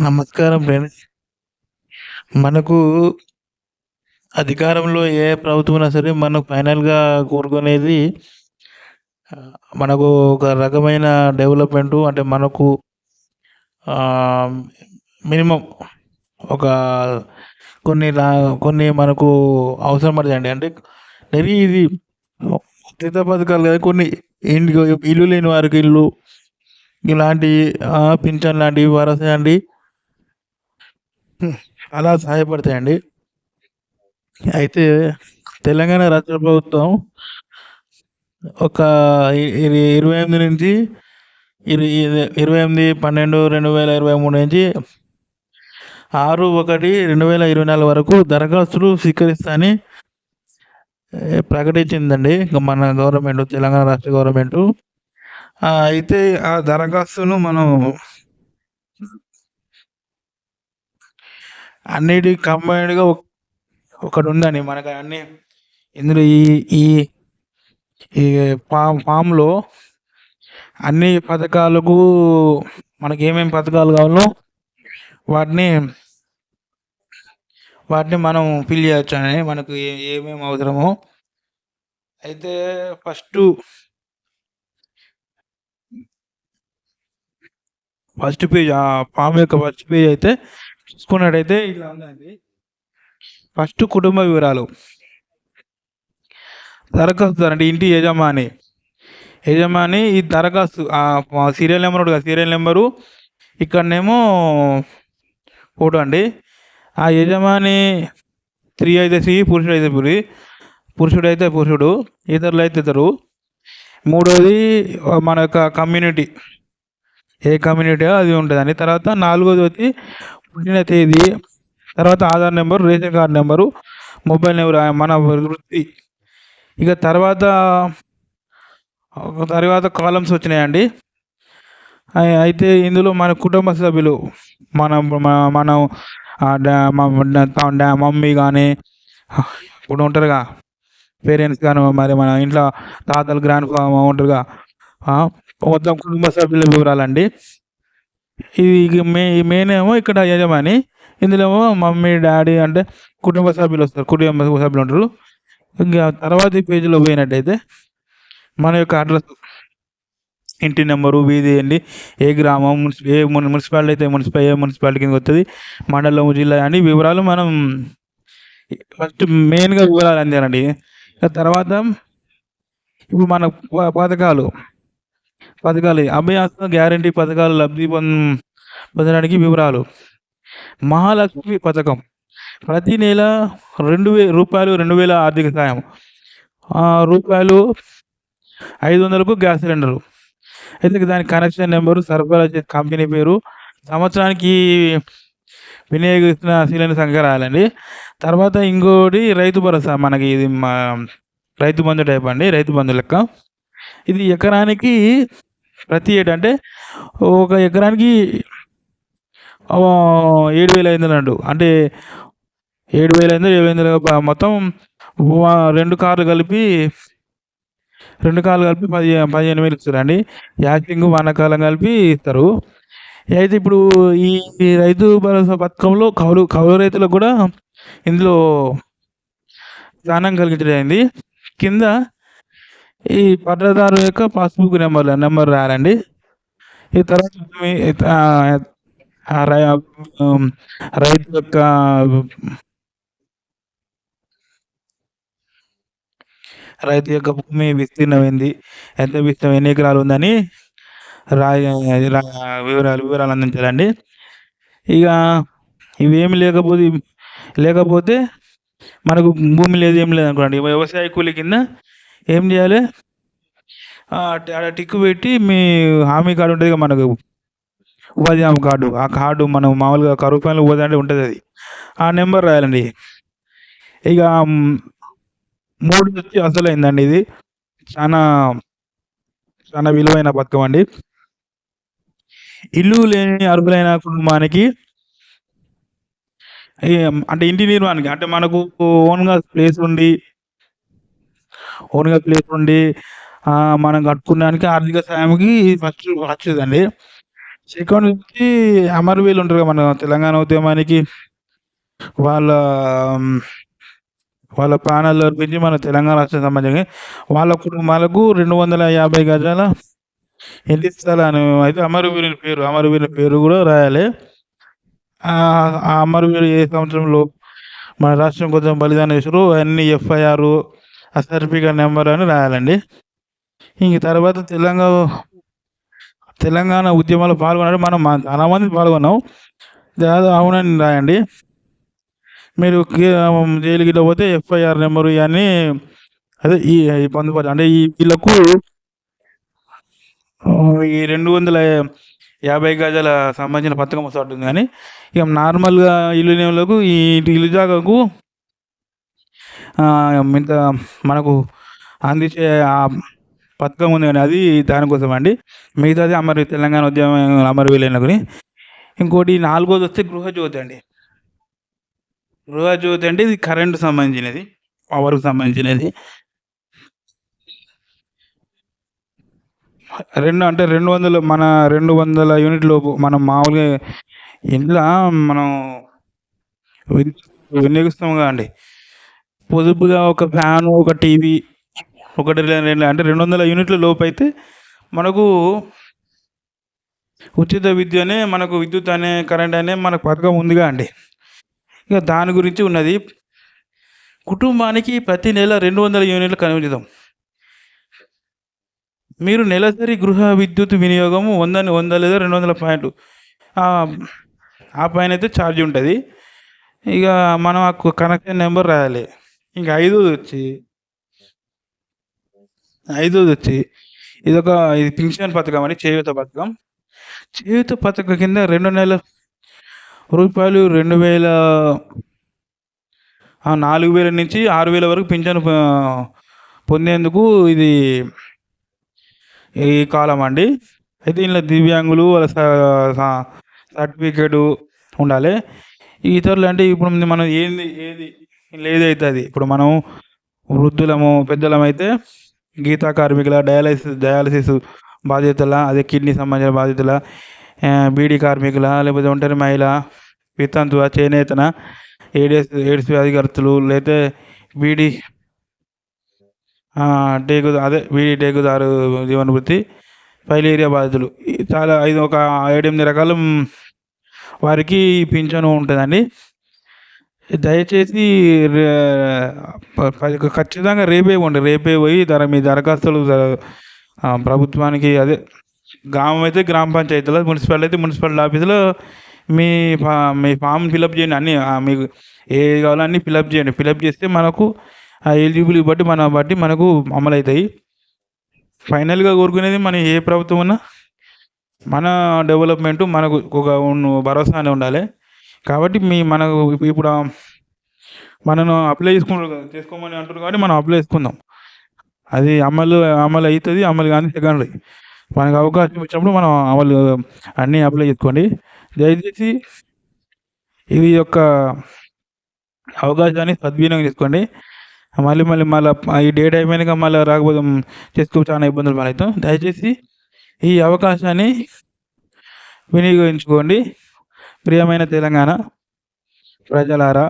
నమస్కారం ఫ్రెండ్స్. మనకు అధికారంలో ఏ ప్రభుత్వం అయినా సరే మనకు ఫైనల్‌గా కోరుకునేది మనకు ఒక రకమైన డెవలప్‌మెంటు అంటే మనకు మినిమం ఒక కొన్ని కొన్ని మనకు అవసరం పడుతుంది అంటే మరి ఇది ఉచిత పథకాలు కదా కొన్ని ఇండ్లు ఇల్లు లేని వారికి ఇల్లు ఇలాంటి పింఛన్ లాంటివి వరసండి. లాంటివి అలా సహాయపడతాయండి. అయితే తెలంగాణ రాష్ట్ర ప్రభుత్వం ఒక ఇ ఇది 28 నుంచి ఇది ఇది 28/12/2023 నుంచి 6/1/2024 వరకు దరఖాస్తులు స్వీకరిస్తాని ప్రకటించిందండి. మన గవర్నమెంట్ తెలంగాణ రాష్ట్ర గవర్నమెంటు. అయితే ఆ దరఖాస్తును మనం అన్నిటి కంబైన్డ్‌గా ఒకటి ఉందని మనకు అన్ని ఇందులో ఈ ఈ ఈ ఫామ్ ఫామ్‌లో అన్ని పథకాలకు మనకి ఏమేమి పథకాలు కావాలో వాటిని వాటిని మనం ఫిల్ చేయొచ్చని మనకు ఏమేమి అవసరమో. అయితే ఫస్ట్ ఫస్ట్ పేజ్ ఆ ఫామ్ యొక్క ఫస్ట్ పేజ్ అయితే చూసుకున్నట్టయితే ఇలా ఉందండి. ఫస్ట్ కుటుంబ వివరాలు. దరఖాస్తు అంటే ఇంటి యజమాని. యజమాని ఈ దరఖాస్తు సీరియల్ నెంబర్ ఉంటుంది సీరియల్ నెంబరు ఇక్కడనేమో ఫోటో అండి. ఆ యజమాని స్త్రీ అయితే స్త్రీ, పురుషుడైతే పురి పురుషుడైతే పురుషుడు, ఇతరులు అయితే ఇతరు. మూడోది మన యొక్క కమ్యూనిటీ. ఏ కమ్యూనిటీ అది ఉంటదండి. తర్వాత నాలుగోది వచ్చి పుట్టిన తేదీ, తర్వాత Aadhaar number ration card number mobile number మన వృత్తి. ఇక తర్వాత తర్వాత కాలమ్స్ వచ్చినాయండి. అయితే ఇందులో మన కుటుంబ సభ్యులు మనం మనం డా మమ్మీ కానీ ఇప్పుడు ఉంటారుగా పేరెంట్స్ కానీ మరి మన ఇంట్లో తాతలు గ్రాండ్ ఉంటారుగా. మొత్తం కుటుంబ సభ్యుల వివరాలండి. ఇది మే మెయిన్ ఏమో ఇక్కడ యజమాని. ఇందులో ఏమో మమ్మీ, డాడీ అంటే కుటుంబ సభ్యులు వస్తారు కుటుంబ సభ్యులు ఉంటారు. ఇంకా తర్వాతి పేజీలో పోయినట్టయితే మన యొక్క అడ్రస్ ఇంటి నెంబరు వీధి ఏంటి, ఏ గ్రామం, మున్సి ఏ మున్సిపాలిటీ అయితే మున్సిపల్ ఏ మున్సిపాలిటీ కింద వస్తుంది మండలం, జిల్లా అని వివరాలు మనం ఫస్ట్ మెయిన్‌గా వివరాలు అందేనండి. తర్వాత ఇప్పుడు మన ప పథకాలు. పథకాలు అభయాత్మ గ్యారంటీ పథకాలు లబ్ధి పొందడానికి వివరాలు. మహాలక్ష్మి పథకం. ప్రతి నెల రెండు వేల రూపాయలు రెండు వేల ఆర్థిక సాయం. రూపాయలు రూపాయలు 500కు గ్యాస్ సిలిండరు. అయితే దాని కనెక్షన్ నెంబరు సరఫరా చేసే కంపెనీ పేరు, సంవత్సరానికి వినియోగిస్తున్న సిలిండర్ సంఖ్య రాయాలండి. తర్వాత ఇంకోటి రైతు భరోసా మనకి ఇది మా రైతు బంధు టైప్ అండి. రైతు బంధు లెక్క. ఇది ఎకరానికి ప్రతి ఏడు అంటే ఒక ఎకరానికి ఏడు వేల ఐదు వందలు అంటే 7500, 7500 ప మొత్తం రెండు కార్లు కలిపి రెండు కార్లు కలిపి పది 15000 ఇస్తారండి. యాచింగ్ వానాకాలం కలిపి ఇస్తారు. అయితే ఇప్పుడు ఈ రైతు భరోసా పథకంలో కౌలు కౌలు రైతులకు కూడా ఇందులో దానం కలిగించడం కింద ఈ పట్టదారు యొక్క పాస్‌బుక్ నెంబర్ నెంబర్ రాయాలండి. ఈ తర్వాత మీ రైతు యొక్క రైతు యొక్క భూమి విస్తీర్ణం ఏంది? ఎంత విస్తీర్ణం ఎన్ని ఎకరాలు ఉందని రాయ వివరాలు వివరాలు అందించాలండి. ఇక ఇవేమి లేకపోతే లేకపోతే మనకు భూమి లేదు ఏం లేదనుకోండి. వ్యవసాయ కూలి కింద ఏం చేయాలి? ఆడ టిక్ పెట్టి మీ హామీ కార్డు ఉంటుంది మనకు. ఉపాధి హామీ కార్డు. ఆ కార్డు మనం మామూలుగా కరువు అంటే ఉంటుంది అది ఆ నెంబర్ రాయాలండి. ఇక హ్మ్, అసలు అసలైందండి ఇది. చాలా చాలా విలువైన పథకం అండి. ఇల్లు లేని అర్హులైన కుటుంబానికి అంటే ఇంటి నిర్మాణానికి అంటే మనకు ఓన్‌గా ప్లేస్ ఉండి ఓన్‌గా ప్లేస్ ఉండి మనం కట్టుకోవడానికి ఆర్థిక సాయంకి ఫస్ట్ వచ్చేదండి. సెకండ్ వచ్చి అమర్వీలు ఉంటారు మన తెలంగాణ ఉద్యమానికి వాళ్ళ వాళ్ళ ప్రాణాలు అర్పించి మన తెలంగాణ రాష్ట్రం సంబంధించి వాళ్ళ కుటుంబాలకు రెండు వందల యాభై గజాల ఇంటి స్థలాన్ని అయితే అమరవీరుని పేరు అమరవీరుని పేరు కూడా రాయాలి. ఆ అమరవీరు ఏ సంవత్సరంలో మన రాష్ట్రం కోసం బలిదానం చేశారు అన్ని ఎఫ్ఐఆర్ సర్టిఫికేట్ నెంబర్ అని రాయాలండి. ఇంక తర్వాత తెలంగాణ తెలంగాణ ఉద్యమాలు పాల్గొన్నాడు మనం చాలా మంది పాల్గొన్నాం. దాదాపు అవునని రాయండి. మీరు జైలు గిట్ల పోతే ఎఫ్ఐఆర్ నెంబరు ఇవన్నీ అదే ఈ పొందుపరచు అంటే ఈ వీళ్ళకు ఈ రెండు వందల యాభై గజాల సంబంధించిన పథకం వస్తుంది కానీ ఇక నార్మల్గా ఇల్లు నేలకు ఈ ఇల్లు జాగాకు ఇంత మనకు అందించే పథకం ఉంది కానీ అది దానికోసం అండి మిగతాది అమరు తెలంగాణ ఉద్యమం అమరవీలైనకుని ఇంకోటి నాలుగోది వస్తే గృహజ్యోతి అండి. గృహజ్యోతి అంటే ఇది కరెంటు సంబంధించినది పవర్కి సంబంధించినది. రెండు అంటే రెండు వందలు మన రెండు వందల యూనిట్ లోపు మనం మామూలుగా ఇంట్లో మనం వినియోగిస్తాం కదండి. పొదుపుగా ఒక ఫ్యాన్ ఒక టీవీ ఒకటి రెండు అంటే రెండు వందల యూనిట్ల లోపు అయితే మనకు ఉచిత విద్య అనే మనకు విద్యుత్ అనే కరెంట్ అనే మనకు పథకం ఉందిగా అండి. ఇక దాని గురించి ఉన్నది. కుటుంబానికి ప్రతి నెల రెండు వందల యూనిట్లు కనుగొనిద్దాం మీరు నెలసరి గృహ విద్యుత్ వినియోగం వంద వంద లేదా రెండు వందల పాయింట్ ఆ పైన అయితే ఛార్జ్ ఉంటుంది. ఇక మనం ఆ కనెక్షన్ నెంబర్ రాయాలి. ఇంకా ఐదోది వచ్చి ఐదోది వచ్చి ఇదొక ఇది పింఛన్ పథకం అని చేయూత పథకం. చేయూత పథకం కింద రెండు నెలల రూపాయలు రెండు వేల నాలుగు వేల నుంచి ఆరు వేల వరకు పింఛను పొందేందుకు ఇది ఈ కాలం అండి. అయితే ఇందులో దివ్యాంగులు వాళ్ళ సర్టిఫికేటు ఉండాలి. ఇతరులు అంటే ఇప్పుడు మనం ఏంది ఏది ఏదైతే అది ఇప్పుడు మనం వృద్ధులము పెద్దలమైతే గీతా కార్మికుల డయాలసిస్ డయాలసిస్ బాధ్యతల అదే కిడ్నీ సంబంధించిన బాధ్యతల బీడీ కార్మికుల లేకపోతే ఒంటరి మహిళ వితంతువ చేనేతన ఏడిఎస్ ఎయిడ్స్ వ్యాధిగ్రస్తులు లేకపోతే బీడీ టేకు అదే బీడీ టేకుదారు జీవన వృత్తి ఫైలేరియా బాధితులు. చాలా ఐదు ఒక ఏడెనిమిది రకాల వారికి పింఛను ఉంటుందండి. దయచేసి ఖచ్చితంగా రేపే ఇవ్వండి. రేపే పోయి ధర మీ దరఖాస్తులు ప్రభుత్వానికి అదే గ్రామం అయితే గ్రామ పంచాయతీలో మున్సిపాలిటీ అయితే మున్సిపాలిటీ ఆఫీసులో మీ ఫా మీ ఫామ్ ఫిలప్ చేయండి. అన్నీ మీకు ఏ కావాలో అన్నీ ఫిలప్ చేయండి. ఫిలప్ చేస్తే మనకు ఆ ఎలిజిబిలిటీ బట్టి మన బట్టి మనకు అమలు అవుతాయి ఫైనల్గా కోరుకునేది మన ఏ ప్రభుత్వం ఉన్నా మన డెవలప్మెంట్ మనకు ఒక భరోసానే ఉండాలి. కాబట్టి మీ మనకు ఇప్పుడు మనను అప్లై చేసుకుంటారు చేసుకోమని అంటారు కాబట్టి మనం అప్లై చేసుకుందాం. అది అమలు అమలు అవుతుంది అమలు కానీ సెకండరీ మనకు అవకాశం ఇచ్చినప్పుడు మనం అమలు అన్నీ అప్లై చేసుకోండి. దయచేసి ఇది యొక్క అవకాశాన్ని సద్వినియోగం చేసుకోండి. మళ్ళీ మళ్ళీ మళ్ళీ ఈ డేట్ అయిపోయినాక మళ్ళీ రాకపోతే చేసుకో చాలా ఇబ్బందులు పడతాం దయచేసి ఈ అవకాశాన్ని వినియోగించుకోండి. ప్రియమైన తెలంగాణ ప్రజలారా